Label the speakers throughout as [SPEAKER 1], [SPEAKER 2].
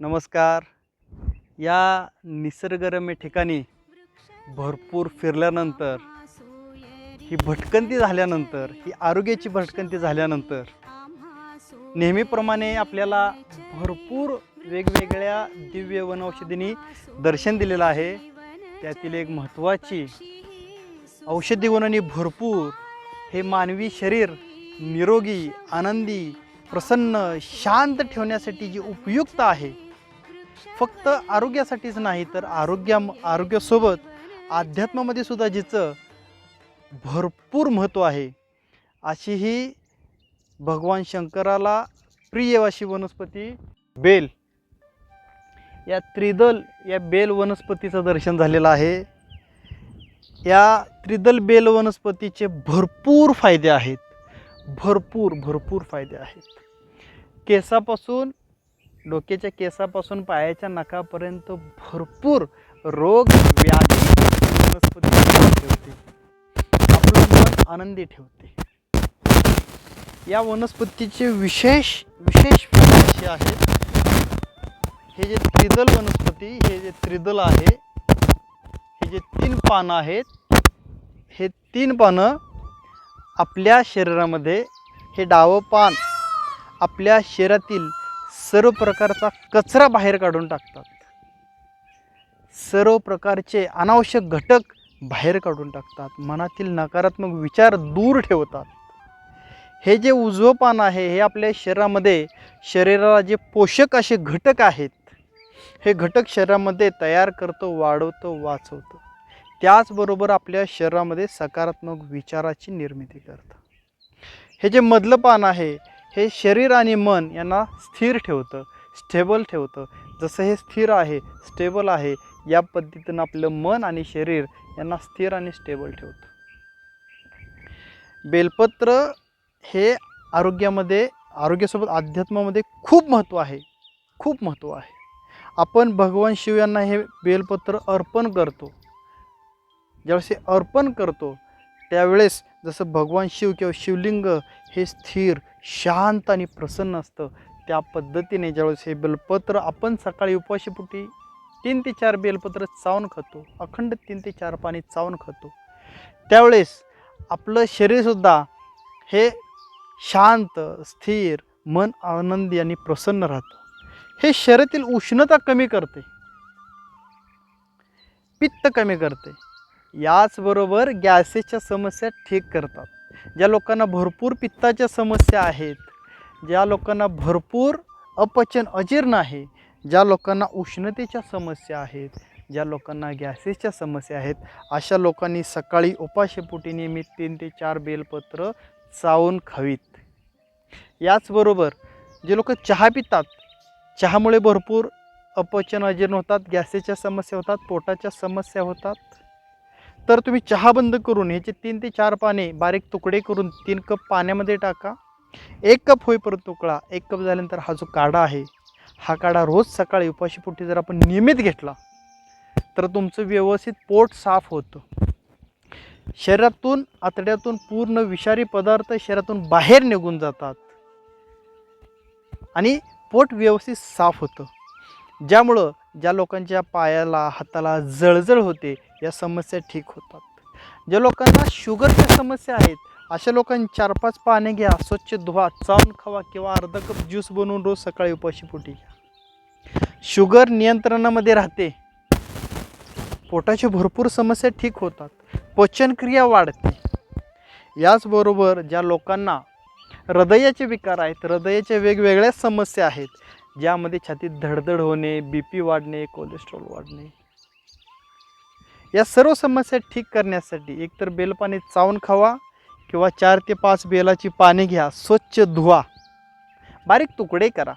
[SPEAKER 1] नमस्कार. या निसर्गरम्य ठिकाणी भरपूर फिरल्यानंतर ही भटकंती झाल्यानंतर ही आरोग्याची भटकंती झाल्यानंतर नेहमीप्रमाणे आपल्याला भरपूर वेगवेगळ्या दिव्य वनौषधींनी दर्शन दिलेलं आहे. त्यातील एक महत्त्वाची औषधी गुणांनी भरपूर हे मानवी शरीर निरोगी आनंदी प्रसन्न शांत ठेवण्यासाठी जी उपयुक्त आहे फक्त आरोग्यासाठीच नाही तर आरोग्या आरोग्यासोबत अध्यात्मामध्ये सुद्धा जिचं भरपूर महत्त्व आहे अशी ही भगवान शंकराला प्रिय अशी वनस्पती बेल. या त्रिदल या बेल वनस्पतीचं दर्शन झालेलं आहे. या त्रिदल बेल वनस्पतीचे भरपूर फायदे आहेत. भरपूर भरपूर फायदे आहेत. केसापासून डोक्याच्या केसापासून पायाच्या नखापर्यंत भरपूर रोग व्याधी वनस्पती ठेवते. आपलं मन आनंदी ठेवते. या वनस्पतीचे विशेष विशेष असे आहेत. हे जे त्रिदल वनस्पती हे जे त्रिदल आहे हे जे तीन पानं आहेत हे तीन पानं आपल्या शरीरामध्ये हे डावं पान आपल्या शरीरातील सर्व प्रकारचा कचरा बाहेर काढून टाकतात. सर्व प्रकारचे अनावश्यक घटक बाहेर काढून टाकतात. मनातील नकारात्मक विचार दूर ठेवतात. हे जे उजवं पान आहे हे आपल्या शरीरामध्ये शरीराला जे पोषक असे घटक आहेत हे घटक शरीरामध्ये तयार करतो वाढवतो वाचवतो. त्याचबरोबर आपल्या शरीरामध्ये सकारात्मक विचाराची निर्मिती करतं. हे जे मधलं पान आहे हे शरीर आणि मन यांना स्थिर ठेवतं स्टेबल ठेवतं. जसं हे स्थिर आहे स्टेबल आहे या पद्धतीनं आपलं मन आणि शरीर यांना स्थिर आणि स्टेबल ठेवतं. बेलपत्र हे आरोग्यामध्ये आरोग्यासोबत अध्यात्मामध्ये खूप महत्त्व आहे. खूप महत्त्व आहे. आपण भगवान शिव यांना हे बेलपत्र अर्पण करतो. ज्यावेळेस हे अर्पण करतो त्यावेळेस जसं भगवान शिव किंवा शिवलिंग हे स्थिर शांत आणि प्रसन्न असतं त्या पद्धतीने ज्यावेळेस हे बेलपत्र आपण सकाळी उपाशीपोटी तीन ते चार बेलपत्र चावून खातो अखंड तीन ते चार पाणी चावून खातो त्यावेळेस आपलं शरीरसुद्धा हे शांत स्थिर मन आनंदी आणि प्रसन्न राहतं. हे शरीरातील उष्णता कमी करते. पित्त कमी करते. याचबरोबर गॅसेसच्या समस्या ठीक करतात. ज्या लोकांना भरपूर पित्ताच्या समस्या आहेत ज्या लोकांना भरपूर अपचन अजीर्ण आहे ज्या लोकांना उष्णतेच्या समस्या आहेत ज्या लोकांना गॅसेसच्या समस्या आहेत अशा लोकांनी सकाळी उपाशेपोटी नियमित तीन ते चार बेलपत्र चावून खावीत. याचबरोबर जे लोक चहा पितात चहामुळे भरपूर अपचन अजीर्ण होतात गॅसेसच्या समस्या होतात पोटाच्या समस्या होतात तर तुम्ही चहा बंद करून ह्याचे तीन ते चार पाने बारीक तुकडे करून तीन कप पाण्यामध्ये टाका. एक कप होईपर्यंत तुकडा एक कप झाल्यानंतर हा जो काढा आहे हा काढा रोज सकाळी उपाशीपोटी जर आपण नियमित घेतला तर तुमचं व्यवस्थित पोट साफ होतं. शरीरातून आतड्यातून पूर्ण विषारी पदार्थ शरीरातून बाहेर निघून जातात. आणि पोट व्यवस्थित साफ होतं. ज्यामुळं ज्या लोकांच्या पायाला हाताला जळजळ होते या समस्या ठीक होतात. ज्या लोकांना शुगरच्या समस्या आहेत अशा लोकांनी चार पाच पाने घ्या स्वच्छ धुवा चावून खावा किंवा अर्धा कप ज्यूस बनवून रोज सकाळी उपाशी पोटी घ्या. शुगर नियंत्रणामध्ये राहते. पोटाच्या भरपूर समस्या ठीक होतात. पचनक्रिया वाढते. याचबरोबर ज्या लोकांना हृदयाचे विकार आहेत हृदयाच्या वेगवेगळ्या समस्या आहेत ज्यामध्ये छातीत धडधड होणे बी पी वाढणे कोलेस्ट्रॉल वाढणे या सर्व समस्या ठीक करण्यासाठी एकतर बेलपाणी चावून खावा किंवा चार ते पाच बेलाची पाने घ्या स्वच्छ धुवा. बारीक तुकडे करा.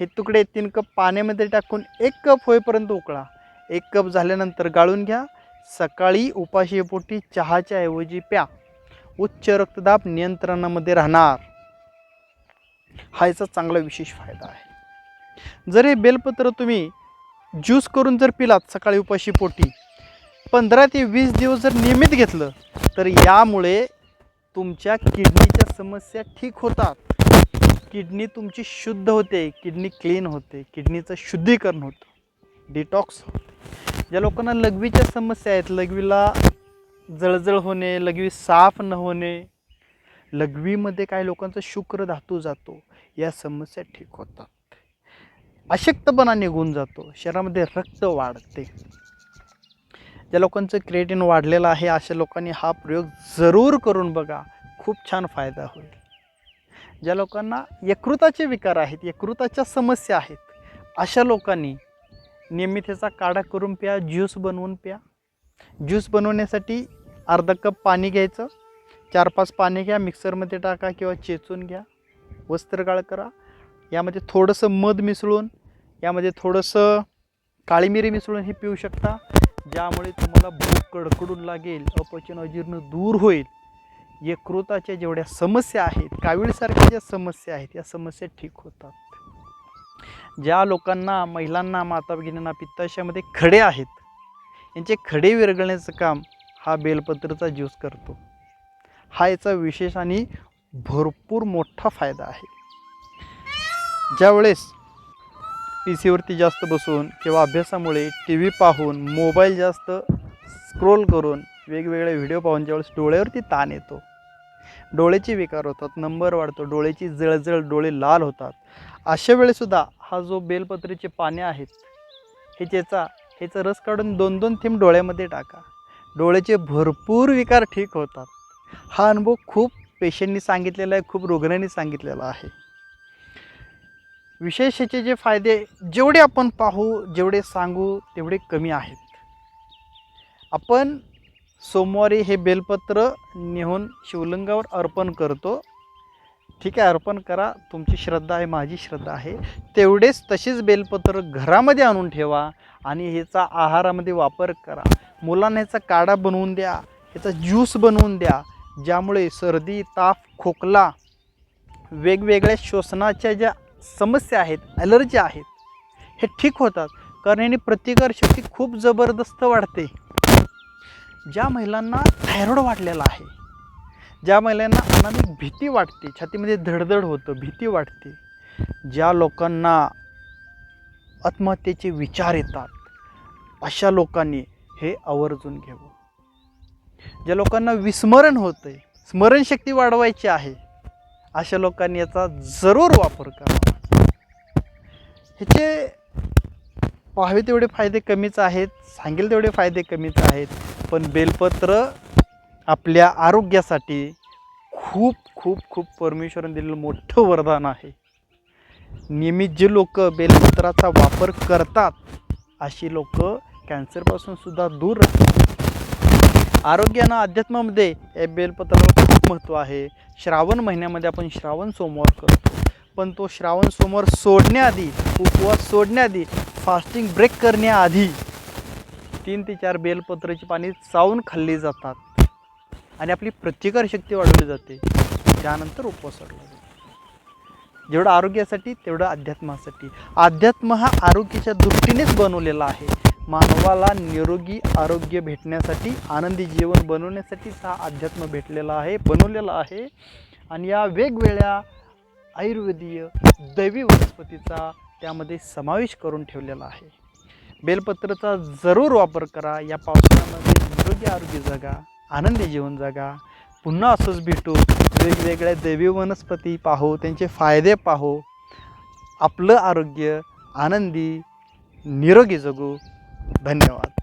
[SPEAKER 1] हे तुकडे तीन कप पाण्यामध्ये टाकून एक कप होईपर्यंत उकळा. एक कप झाल्यानंतर गाळून घ्या. सकाळी उपाशीपोटी चहाच्या ऐवजी प्या. उच्च रक्तदाब नियंत्रणामध्ये राहणार. हा याचा चांगला विशेष फायदा आहे. जर हे बेलपत्र तुम्ही ज्यूस करून जर पिलात सकाळी उपाशी पोटी पंधरा ते वीस दिवस जर नियमित घेतलं तर यामुळे तुमच्या किडनीच्या समस्या ठीक होतात. किडनी तुमची शुद्ध होते किडनी क्लीन होते किडनीचं शुद्धीकरण होतं डिटॉक्स होते. ज्या लोकांना लघवीच्या समस्या आहेत लघवीला जळजळ होणे लघवी साफ न होणे लघवीमध्ये काय लोकांचा शुक्र धातू जातो या समस्या ठीक होतात. अशक्तपणा निघून जातो शरीरामध्ये रक्त वाढते. ज्या लोकांचं क्रिएटिन वाढलेलं आहे अशा लोकांनी हा प्रयोग जरूर करून बघा. खूप छान फायदा होईल. ज्या लोकांना यकृताचे विकार आहेत यकृताच्या समस्या आहेत अशा लोकांनी नियमित ह्याचा काढा करून प्या ज्यूस बनवून प्या. ज्यूस बनवण्यासाठी अर्धा कप पाणी घ्यायचं चार पाच पाणी घ्या मिक्सरमध्ये टाका किंवा चेचून घ्या. वस्त्रगाळ करा. यामध्ये थोडंसं मध मिसळून यामध्ये थोडंसं काळी मिरी मिसळून हे पिऊ शकता. ज्यामुळे तुम्हाला भूक कडकडून लागेल अपचन अजीर्ण दूर होईल. यकृताच्या जेवढ्या समस्या आहेत कावीळसारख्या ज्या समस्या आहेत या समस्या ठीक होतात. ज्या लोकांना महिलांना माता भगिनींना पित्ताशयामध्ये खडे आहेत यांचे खडे विरघळण्याचं काम हा बेलपत्रचा ज्यूस करतो. हा याचा विशेष आणि भरपूर मोठा फायदा आहे. ज्यावेळेस पी सीवरती जास्त बसून किंवा अभ्यासामुळे टी व्ही पाहून मोबाईल जास्त स्क्रोल करून वेगवेगळे व्हिडिओ पाहून ज्यावेळेस डोळ्यावरती ताण येतो. डोळ्याचे विकार होतात नंबर वाढतो डोळ्याची जळजळ डोळे लाल होतात. अशा वेळेसुद्धा हा जो बेलपत्रीचे पाने आहेत हे त्याचा ह्याचा रस काढून दोन दोन थेंब डोळ्यामध्ये टाका. डोळ्याचे भरपूर विकार ठीक होतात. हा अनुभव खूप पेशंटनी सांगितलेला आहे खूप रुग्णांनी सांगितलेला आहे. विशेष ह्याचे जे फायदे जेवढे आपण पाहू जेवढे सांगू तेवढे कमी आहेत. आपण सोमवारी हे बेलपत्र नेहून शिवलिंगावर अर्पण करतो. ठीक आहे अर्पण करा. तुमची श्रद्धा आहे माझी श्रद्धा आहे. तेवढेच तसेच बेलपत्र घरामध्ये आणून ठेवा आणि ह्याचा आहारामध्ये वापर करा. मुलांना ह्याचा काढा बनवून द्या ह्याचा ज्यूस बनवून द्या ज्यामुळे सर्दी ताप खोकला वेगवेगळ्या श्वसनाच्या ज्या समस्या आहेत ॲलर्जी आहेत हे ठीक होतात. कारण याने प्रतिकारशक्ती खूप जबरदस्त वाढते. ज्या महिलांना थायरॉइड वाढलेला आहे ज्या महिलांना अनामिक भीती वाटते छातीमध्ये धडधड होतं भीती वाटते ज्या लोकांना आत्महत्येचे विचार येतात अशा लोकांनी हे आवर्जून घ्यावं. ज्या लोकांना विस्मरण होतं आहे स्मरणशक्ती वाढवायची आहे अशा लोकांनी याचा जरूर वापर करावा. ह्याचे पाहावे तेवढे फायदे कमीच आहेत सांगेल तेवढे फायदे कमीच आहेत पण बेलपत्र आपल्या आरोग्यासाठी खूप खूप खूप परमेश्वराने दिलेलं मोठं वरदान आहे. नियमित जे लोक बेलपत्राचा वापर करतात अशी लोक कॅन्सरपासून सुद्धा दूर राहतात. आरोग्यानं अध्यात्मामध्ये या बेलपत्राला खूप महत्त्व आहे. श्रावण महिन्यामध्ये आपण श्रावण सोमवार करतो. पण तो श्रावण सोमवार सोडण्याआधी उपवास सोडण्याआधी फास्टिंग ब्रेक करण्याआधी तीन ते चार बेलपत्राची पाणी चावून खाल्ली जातात. आणि आपली प्रतिकारशक्ती वाढवली जाते. त्यानंतर उपवास वाढला जातो. जेवढं आरोग्यासाठी तेवढं अध्यात्मासाठी. अध्यात्म हा आरोग्याच्या दृष्टीनेच बनवलेला आहे. मानवाला निरोगी आरोग्य भेटण्यासाठी आनंदी जीवन बनवण्यासाठीच हा अध्यात्म भेटलेला आहे बनवलेला आहे. आणि या वेगवेगळ्या आयुर्वेदीय दैवी वनस्पतीचा त्यामध्ये समावेश करून ठेवलेला आहे. बेलपत्राचा जरूर वापर करा. या पावसाळ्यामध्ये निरोगी आरोग्य जगा आनंदी जीवन जगा. पुन्हा असंच भेटू. वेगवेगळ्या दैवी वनस्पती पाहू त्यांचे फायदे पाहू. आपलं आरोग्य आनंदी निरोगी जगू. धन्यवाद